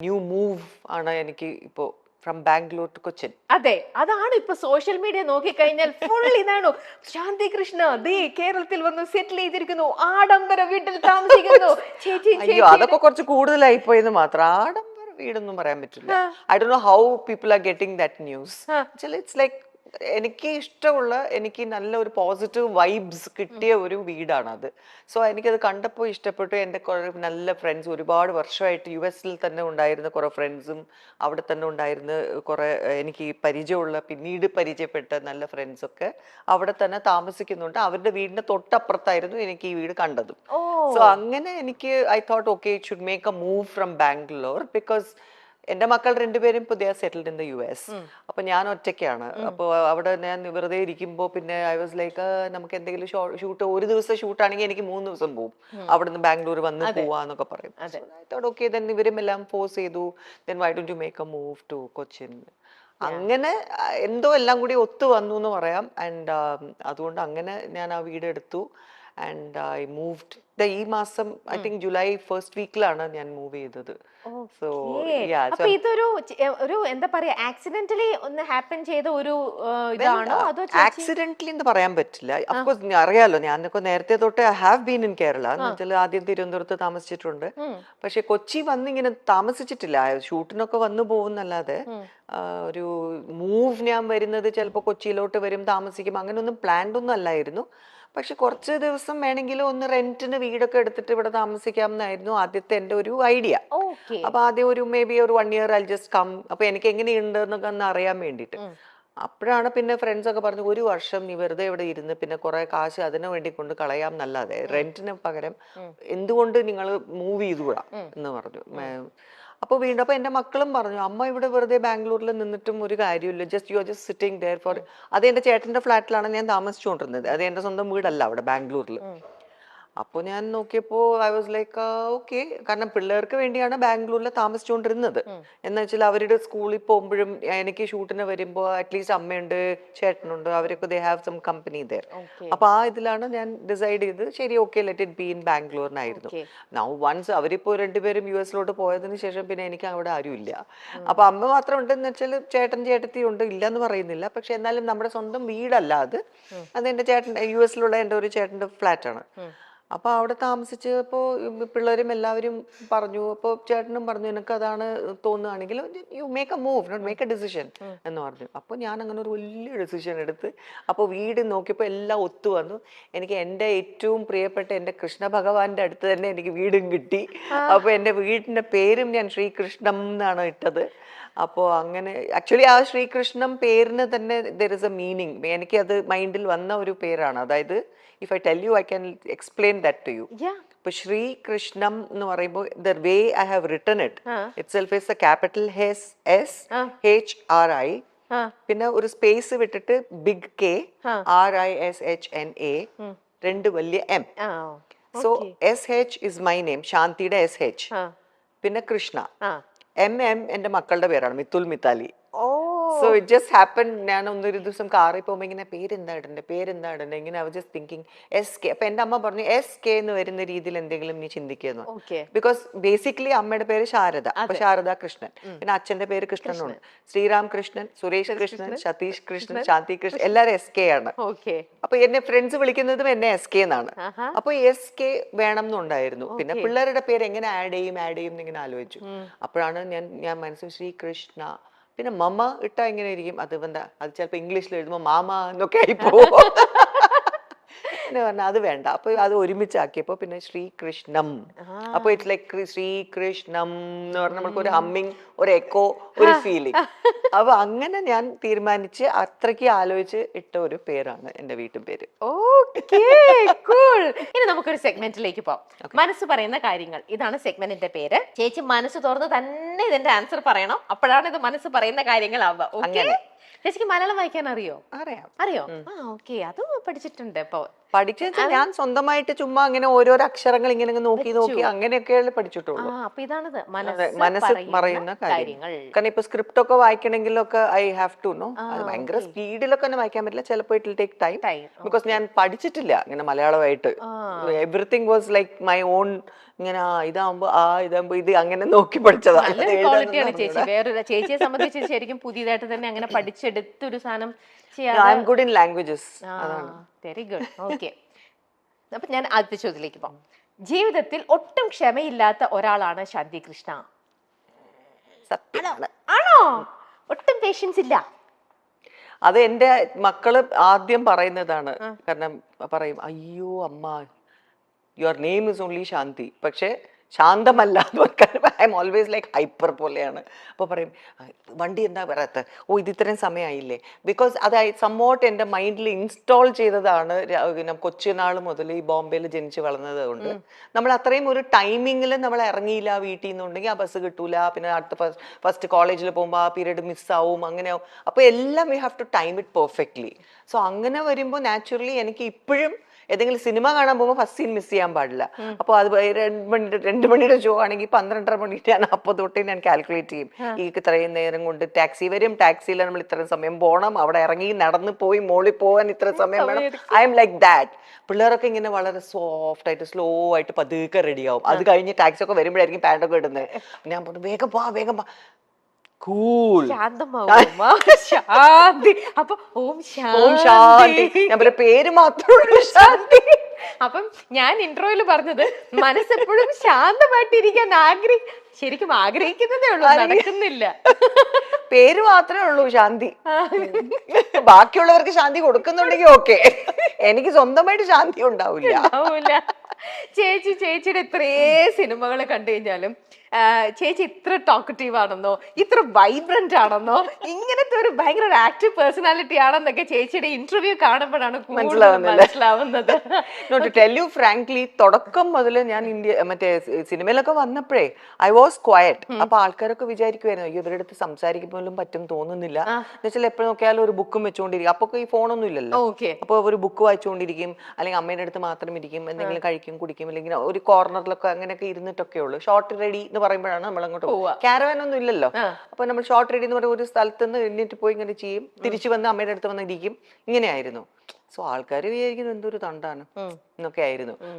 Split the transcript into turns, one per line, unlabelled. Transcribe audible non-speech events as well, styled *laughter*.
New move ആണ് എനിക്ക് ഇപ്പോ ഫ്രം ബാംഗ്ലൂർ ടു കൊച്ചിൻ.
അതെ അതാണ് ഇപ്പൊ സോഷ്യൽ മീഡിയ നോക്കിക്കഴിഞ്ഞാൽ ഫുൾ ഇതാണ്? ശാന്തി കൃഷ്ണ ദേ കേരളത്തിൽ വന്ന് സെറ്റിൽ ചെയ്തിരിക്കുന്നു. ആഡംബര വീട്ടിൽ താമസിക്കുന്നു. *laughs* ചേച്ചി
അയ്യോ
ചേച്ചി.
അതൊക്കെ കുറച്ച് കൂടുതലായി പോയെന്ന് മാത്രം. ആഡംബര വീടൊന്നും പറയാൻ പറ്റില്ല. I do know how people are getting that news. It's like എനിക്ക് ഇഷ്ടമുള്ള എനിക്ക് നല്ല ഒരു പോസിറ്റീവ് വൈബ്സ് കിട്ടിയ ഒരു വീടാണ് അത് സോ എനിക്കത് കണ്ടപ്പോൾ ഇഷ്ടപ്പെട്ടു. എന്റെ കുറേ നല്ല ഫ്രണ്ട്സ് ഒരുപാട് വർഷമായിട്ട് യു എസിൽ തന്നെ ഉണ്ടായിരുന്ന കുറേ ഫ്രണ്ട്സും അവിടെ തന്നെ ഉണ്ടായിരുന്ന കുറേ എനിക്ക് പരിചയമുള്ള പിന്നീട് പരിചയപ്പെട്ട നല്ല ഫ്രണ്ട്സൊക്കെ അവിടെ തന്നെ താമസിക്കുന്നുണ്ട്. അവരുടെ വീടിന്റെ തൊട്ടപ്പുറത്തായിരുന്നു എനിക്ക് ഈ വീട് കണ്ടതും. സോ അങ്ങനെ എനിക്ക് I thought okay it should make a move from Bangalore because എന്റെ മക്കൾ രണ്ടുപേരും പുതിയ settled in the U S അപ്പൊ ഞാൻ ഒറ്റയ്ക്കാണ്. അപ്പോൾ അവിടെ ഞാൻ വെറുതെ ഇരിക്കുമ്പോൾ പിന്നെ ഐ വാസ് ലൈക്ക് നമുക്ക് എന്തെങ്കിലും ഷൂട്ട് ഒരു ദിവസം ഷൂട്ടാണെങ്കിൽ എനിക്ക് മൂന്ന് ദിവസം പോകും അവിടെ നിന്ന് ബാംഗ്ലൂർ വന്ന് പോവാന്നൊക്കെ പറയും. ഓക്കെ ദെൻ ഇവരും എല്ലാം ഫോഴ്സ് ചെയ്തു. Then why don't you make a move to Cochin? അങ്ങനെ എന്തോ എല്ലാം കൂടി ഒത്തു വന്നു എന്ന് പറയാം. ആൻഡ് അതുകൊണ്ട് അങ്ങനെ ഞാൻ ആ വീട് എടുത്തു ആൻഡ് ഐ മൂവ്ഡ് ഈ മാസം ഐ തിങ്ക് ജൂലൈ ഫസ്റ്റ് വീക്കിലാണ് ഞാൻ മൂവ് ചെയ്തത്. സോ.
അപ്പൊ ഇതൊരു ഒരു എന്താ പറയാ ആക്സിഡന്റലി ഒന്ന് ഹാപ്പൻ ചെയ്ത ഒരു ഇതാണോ? അതോ
ആക്സിഡന്റലി എന്ന് പറയാൻ പറ്റില്ല. അഫ്കോഴ്സ് അറിയാലോ ഞാനൊക്കെ നേരത്തെ തൊട്ട് I have been in Kerala എന്ന് വെച്ചാൽ ആദ്യം തിരുവനന്തപുരത്ത് താമസിച്ചിട്ടുണ്ട്. പക്ഷെ കൊച്ചി വന്ന് ഇങ്ങനെ താമസിച്ചിട്ടില്ല ഷൂട്ടിനൊക്കെ വന്നു പോകുന്നല്ലാതെ ഒരു മൂവ് ഞാൻ വരുന്നത് ചിലപ്പോൾ കൊച്ചിയിലോട്ട് വരും താമസിക്കും അങ്ങനെയൊന്നും പ്ലാൻഡ് ഒന്നും അല്ലായിരുന്നു. പക്ഷെ കുറച്ച് ദിവസം വേണമെങ്കിലും ഒന്ന് റെന്റിന് വീടൊക്കെ എടുത്തിട്ട് ഇവിടെ താമസിക്കാം എന്നായിരുന്നു ആദ്യത്തെ എന്റെ ഒരു ഐഡിയ അപ്പൊ ആദ്യം ഒരു മേ ബി ഒരു one year I just come അപ്പൊ എനിക്ക് എങ്ങനെയുണ്ട് എന്നൊക്കെ ഒന്ന് അറിയാൻ വേണ്ടിട്ട് അപ്പോഴാണ് പിന്നെ ഫ്രണ്ട്സ് ഒക്കെ പറഞ്ഞു ഒരു വർഷം നീ വെറുതെ ഇവിടെ ഇരുന്ന് പിന്നെ കുറെ കാശ് അതിനു വേണ്ടി കൊണ്ട് കളയാം എന്നല്ലാതെ റെന്റിന് പകരം എന്തുകൊണ്ട് നിങ്ങൾ മൂവ് ചെയ്തുകൂടാ? എന്ന് പറഞ്ഞു. അപ്പോൾ വീണ്ടും അപ്പോൾ എന്റെ മക്കളും പറഞ്ഞു അമ്മ ഇവിടെ വെറുതെ ബാംഗ്ലൂരിൽ നിന്നിട്ടും ഒരു കാര്യമില്ല just you are just sitting there for അത് എന്റെ ചേട്ടന്റെ ഫ്ലാറ്റിലാണ് ഞാൻ താമസിച്ചുകൊണ്ടിരുന്നത്. അത് എന്റെ സ്വന്തം വീടല്ല അവിടെ ബാംഗ്ലൂരിൽ അപ്പോൾ ഞാൻ നോക്കിയപ്പോൾ ഐ വാസ് ലൈക്ക് ഓക്കെ കാരണം പിള്ളേർക്ക് വേണ്ടിയാണ് ബാംഗ്ലൂരിൽ താമസിച്ചുകൊണ്ടിരുന്നത് എന്ന് വെച്ചാൽ അവരുടെ സ്കൂളിൽ പോകുമ്പോഴും എനിക്ക് ഷൂട്ടിന് വരുമ്പോൾ അറ്റ്ലീസ്റ്റ് അമ്മയുണ്ട് ചേട്ടനുണ്ട് അവരൊക്കെ they have some company there. അപ്പോൾ ആ ഇതിലാണ് ഞാൻ ഡിസൈഡ് ചെയ്ത് ശരി okay let it be in ബാംഗ്ലൂരിനായിരുന്നു. Now once അവരിപ്പോൾ രണ്ടുപേരും യു എസിലോട്ട് പോയതിന് ശേഷം പിന്നെ എനിക്ക് അവിടെ ആരുമില്ല. അപ്പൊ അമ്മ മാത്രം ഉണ്ടെന്ന് വെച്ചാൽ ചേട്ടൻ ചേട്ടത്തി ഉണ്ട് ഇല്ല എന്ന് പറയുന്നില്ല. പക്ഷെ എന്നാലും നമ്മുടെ സ്വന്തം വീടല്ല അത്. അത് എന്റെ ചേട്ടൻ യു എസിലുള്ള എന്റെ ഒരു ചേട്ടന്റെ ഫ്ലാറ്റാണ് അപ്പോൾ അവിടെ താമസിച്ചപ്പോൾ പിള്ളേരും എല്ലാവരും പറഞ്ഞു അപ്പോൾ ചേട്ടനും പറഞ്ഞു എനിക്ക് അതാണ് തോന്നുകയാണെങ്കിൽ you make a move not make a decision എന്ന് പറഞ്ഞു. അപ്പോൾ ഞാൻ അങ്ങനെ ഒരു വലിയ ഡിസിഷൻ എടുത്ത് അപ്പോൾ വീട് നോക്കിയപ്പോൾ എല്ലാം ഒത്തു വന്നു. എനിക്ക് എന്റെ ഏറ്റവും പ്രിയപ്പെട്ട എന്റെ കൃഷ്ണ ഭഗവാന്റെ അടുത്ത് തന്നെ എനിക്ക് വീടും കിട്ടി. അപ്പോൾ എന്റെ വീടിന്റെ പേരും ഞാൻ ശ്രീകൃഷ്ണം എന്നാണ് ഇട്ടത്. അപ്പോൾ അങ്ങനെ ആക്ച്വലി ആ ശ്രീകൃഷ്ണം പേരിന് തന്നെ ദർ ഇസ് എ മീനിങ് എനിക്കത് മൈൻഡിൽ വന്ന ഒരു പേരാണ്. അതായത് if I tell you I can explain that to you
Yeah.
ഇപ്പൊ ശ്രീകൃഷ്ണം എന്ന് പറയുമ്പോൾ the way I have written it. Itself is the capital S S. H R I. പിന്നെ ഒരു സ്പേസ് വിട്ടിട്ട് big K. R I S H N A രണ്ട് വലിയ M. So S H is my name ശാന്തിയുടെ S H. പിന്നെ Krishna. M M എന്റെ മക്കളുടെ പേരാണ് Mithul Mithali so it just happen ഞാൻ ഒന്നൊരു ദിവസം കാറിൽ പോകുമ്പോൾ ഇങ്ങനെ പേരെന്താ ഇടണ്ടേ? പേരെന്താ ഇടണ്ടേ? ഇങ്ങനെ അവർ ജസ്റ്റ് തിങ്കിങ് എസ് കെ അപ്പൊ എന്റെ അമ്മ പറഞ്ഞു എസ് കെ എന്ന് വരുന്ന രീതിയിൽ എന്തെങ്കിലും നീ ചിന്തിക്കുന്നു ബിക്കോസ് ബേസിക്കലി അമ്മയുടെ പേര് ശാരദ. അപ്പൊ ശാരദ കൃഷ്ണൻ. പിന്നെ അച്ഛന്റെ പേര് കൃഷ്ണനുണ്ട്. ശ്രീറാം കൃഷ്ണൻ സുരേഷ് കൃഷ്ണൻ. സതീഷ് കൃഷ്ണൻ ശാന്തി കൃഷ്ണൻ എല്ലാവരും എസ് കെ ആണ്.
ഓക്കെ
അപ്പൊ എന്നെ ഫ്രണ്ട്സ് വിളിക്കുന്നതും എന്നെ എസ് കെ എന്നാണ്. അപ്പൊ എസ് കെ വേണം എന്നുണ്ടായിരുന്നു പിന്നെ പിള്ളേരുടെ പേര് എങ്ങനെ ആഡ് ചെയ്യും ആഡ് ചെയ്യും എന്നിങ്ങനെ ആലോചിച്ചു. അപ്പോഴാണ് ഞാൻ ഞാൻ മനസ്സിൽ ശ്രീകൃഷ്ണ പിന്നെ മമ്മ ഇട്ടാ എങ്ങനെ ഇരിക്കും അത് എന്താ? അത് ചിലപ്പോ ഇംഗ്ലീഷിൽ എഴുതുമ്പോൾ മാമ എന്നൊക്കെ ആയി പോകും *laughs* പിന്നെ പറഞ്ഞ അത് വേണ്ട. അപ്പൊ അത് ഒരുമിച്ചാക്കിയപ്പോ പിന്നെ ശ്രീകൃഷ്ണം. അപ്പൊ ഇറ്റ്സ് ലൈക്ക് ശ്രീകൃഷ്ണം എന്ന് പറഞ്ഞ നമുക്ക് ഒരു ഹമ്മിങ് ഒരു എക്കോ ഒരു ഫീലിംഗ് *laughs* അപ്പൊ അങ്ങനെ ഞാൻ തീരുമാനിച്ച് അത്രയ്ക്ക് ആലോചിച്ച് ഇട്ട ഒരു പേരാണ് എന്റെ വീട്ടും പേര്.
ഇനി നമുക്കൊരു സെഗ്മെന്റിലേക്ക് പോവാം. മനസ്സ് പറയുന്ന കാര്യങ്ങൾ. ഇതാണ് സെഗ്മെന്റിന്റെ പേര്. ചേച്ചി മനസ്സ് തുറന്ന് തന്നെ ഇതിന്റെ ആൻസർ പറയണം. അപ്പോഴാണ് ഇത് മനസ്സ് പറയുന്ന കാര്യങ്ങളാവുക. ഓക്കെ
അങ്ങനെ.
ചേച്ചിക്ക് മലയാളം വായിക്കാൻ അറിയോ.
അറിയാം?
അറിയോ ആ ഓക്കെ. അത് പഠിച്ചിട്ടുണ്ട് ഇപ്പൊ.
പഠിച്ചു ഞാൻ സ്വന്തമായിട്ട് ചുമ്മാ അങ്ങനെ ഓരോരോ അക്ഷരങ്ങൾ ഇങ്ങനെ നോക്കി നോക്കി അങ്ങനെയൊക്കെയല്ലേ
ആ
പഠിച്ചിട്ടുള്ളൂ
അപ്പൊ ഇതാണത്. മനസ്സ്
മനസ്സ്
പറയുന്ന
കാര്യങ്ങൾ. കാരണം ഇപ്പൊ സ്ക്രിപ്റ്റ് ഒക്കെ വായിക്കണമെങ്കിലൊക്കെ ഐ ഹാവ് ടു നോ. അത് ഭയങ്കര സ്പീഡിലൊക്കെ തന്നെ വായിക്കാൻ പറ്റില്ല. ചിലപ്പോ ഇറ്റ് ടേക്ക് ടൈം. ബിക്കോസ് ഞാൻ പഠിച്ചിട്ടില്ല ഇങ്ങനെ മലയാളമായിട്ട്. Everything was like my own ഇങ്ങനെ ആ ഇതാകുമ്പോ ആ ഇതാകുമ്പോ ഇത് അങ്ങനെ നോക്കി
പഠിച്ചതാണ് ചേച്ചിയെ സംബന്ധിച്ച് ശരിക്കും പുതിയതായിട്ട് തന്നെ അങ്ങനെ പഠിച്ചെടുത്തൊരു സാധനം ചെയ്യാൻ
good in languages
very good okay അപ്പൊ ഞാൻ ആദ്യത്തെ ചോദ്യത്തിലേക്ക് പോകാം. ജീവിതത്തിൽ ഒട്ടും ക്ഷമയില്ലാത്ത ഒരാളാണ് ശാന്തി കൃഷ്ണ. ആണോ? ഒട്ടും പേഷ്യൻസ് ഇല്ല.
അത് എന്റെ മക്കൾ ആദ്യം പറയുന്നതാണ്. കാരണം പറയും അയ്യോ അമ്മ your name is only Shanti. പക്ഷെ ശാന്തമല്ല I am always like hyper പോലെയാണ്. അപ്പോൾ പറയും വണ്ടി എന്താ പറയാത്ത ഓ ഇത് ഇത്രയും സമയമായില്ലേ ബിക്കോസ് അത് സമ്മോട്ട് എന്റെ മൈൻഡിൽ ഇൻസ്റ്റാൾ ചെയ്തതാണ് പിന്നെ കൊച്ചുനാൾ മുതൽ ഈ ബോംബെയിൽ ജനിച്ച് വളർന്നത് കൊണ്ട്. നമ്മൾ അത്രയും ഒരു ടൈമിങ്ങിൽ നമ്മൾ ഇറങ്ങിയില്ല വീട്ടിൽ നിന്നുണ്ടെങ്കിൽ ആ ബസ് കിട്ടൂല പിന്നെ അടുത്ത ഫസ്റ്റ് ഫസ്റ്റ് കോളേജിൽ പോകുമ്പോൾ ആ പീരീഡ് മിസ്സാവും അങ്ങനെ ആവും. അപ്പോൾ എല്ലാം we have to time it perfectly so അങ്ങനെ വരുമ്പോൾ നാച്ചുറലി എനിക്ക് ഇപ്പോഴും ഏതെങ്കിലും സിനിമ കാണാൻ പോകുമ്പോൾ ഫസ്റ്റ് സീൻ മിസ് ചെയ്യാൻ പാടില്ല. അപ്പോൾ അത് രണ്ട് മണിയുടെ രണ്ട് മണിയുടെ ഷോ ആണെങ്കിൽ പന്ത്രണ്ടര മണിയുടെ ഞാൻ അപ്പോൾ തൊട്ടേ ഞാൻ കാൽക്കുലേറ്റ് ചെയ്യും. ഈ ഇത്രയും നേരം കൊണ്ട് ടാക്സി വരും. ടാക്സിയിൽ നമ്മൾ ഇത്രയും സമയം പോകണം അവിടെ ഇറങ്ങി നടന്ന് പോയി മോളിൽ പോകാൻ ഇത്ര സമയം വേണം. ഐ എം ലൈക്ക് ദാറ്റ് പിള്ളേരൊക്കെ ഇങ്ങനെ വളരെ സോഫ്റ്റ് ആയിട്ട് സ്ലോ ആയിട്ട് പതുക്കെ റെഡിയാവും അത് കഴിഞ്ഞ് ടാക്സി ഒക്കെ വരുമ്പോഴായിരിക്കും പാന്റൊക്കെ ഇടുന്നത്. ഞാൻ പറഞ്ഞു വേഗം പോവാ വേഗം വാ. കൂൾ
ശാന്തി. അപ്പൊ ഓം
ഓം ശാന്തി. ഞാൻ പേര് മാത്രമേ ശാന്തി.
അപ്പം ഞാൻ ഇൻട്രോയിൽ പറഞ്ഞത് മനസ്സെപ്പോഴും ശാന്തമായിട്ടിരിക്കാൻ ആഗ്രഹി ശരിക്കും ആഗ്രഹിക്കുന്നതേ ഉള്ളൂ നടക്കുന്നില്ല.
പേര് മാത്രമേ ഉള്ളൂ ശാന്തി. ബാക്കിയുള്ളവർക്ക് ശാന്തി കൊടുക്കുന്നുണ്ടെങ്കിൽ ഓക്കെ. എനിക്ക് സ്വന്തമായിട്ട് ശാന്തി ഉണ്ടാവില്ല.
ഉണ്ടാവൂല ചേച്ചി ചേച്ചിയുടെ ഇത്രേ സിനിമകളെ കണ്ടു കഴിഞ്ഞാലും ചേച്ചി ഇത്ര ടോക്കറ്റീവ് ആണെന്നോ ഇത്ര വൈബ്രന്റ് ആണെന്നോ ഇങ്ങനത്തെ ഒരു ഭയങ്കര ആക്റ്റീവ് പേഴ്സണാലിറ്റി ആണെന്നൊക്കെ ചേച്ചിയുടെ ഇന്റർവ്യൂ കാണുമ്പോഴാണ്? മനസ്സിലാവുന്നത്.
ടെൽ യു ഫ്രാങ്ക്ലി തുടക്കം മുതൽ ഞാൻ ഇന്ത്യ മറ്റേ സിനിമയിലൊക്കെ വന്നപ്പോഴേ ഐ വാസ് ക്വയറ്റ് അപ്പൊ ആൾക്കാരൊക്കെ വിചാരിക്കുമായിരുന്നു അയ്യോ ഇവരുടെ അടുത്ത് സംസാരിക്കുമ്പോഴും പറ്റും തോന്നുന്നില്ല. എന്നുവെച്ചാൽ എപ്പോഴും നോക്കിയാലും ഒരു ബുക്കും വെച്ചുകൊണ്ടിരിക്കും അപ്പൊ ഈ ഫോണൊന്നും ഇല്ലല്ലോ. അപ്പൊ ഒരു ബുക്ക് വായിച്ചുകൊണ്ടിരിക്കും അല്ലെങ്കിൽ അമ്മയുടെ അടുത്ത് മാത്രം ഇരിക്കും എന്തെങ്കിലും കഴിക്കും കുടിക്കും അല്ലെങ്കിൽ ഒരു കോർണറിലൊക്കെ അങ്ങനെയൊക്കെ ഇരുന്നിട്ടൊക്കെ ഉള്ളൂ. ഷോർട്ട് റെഡി എന്ന് പറയുമ്പോഴാണ് നമ്മൾ അങ്ങോട്ട്
പോവുക
കാരവാൻ ഒന്നും ഇല്ലല്ലോ. അപ്പൊ നമ്മൾ ഷോർട്ട് റൈഡ് എന്ന് പറയുന്ന ഒരു സ്ഥലത്ത് നിന്ന് എണ്ണിട്ട് പോയി ഇങ്ങനെ ചെയ്യും. തിരിച്ചു വന്ന് അമ്മയുടെ അടുത്ത് വന്നിരിക്കും ഇങ്ങനെയായിരുന്നു. സോ ആൾക്കാർ വിചാരിക്കുന്നത് എന്തൊരു തണ്ടാണ്. എന്നൊക്കെ ആയിരുന്നു.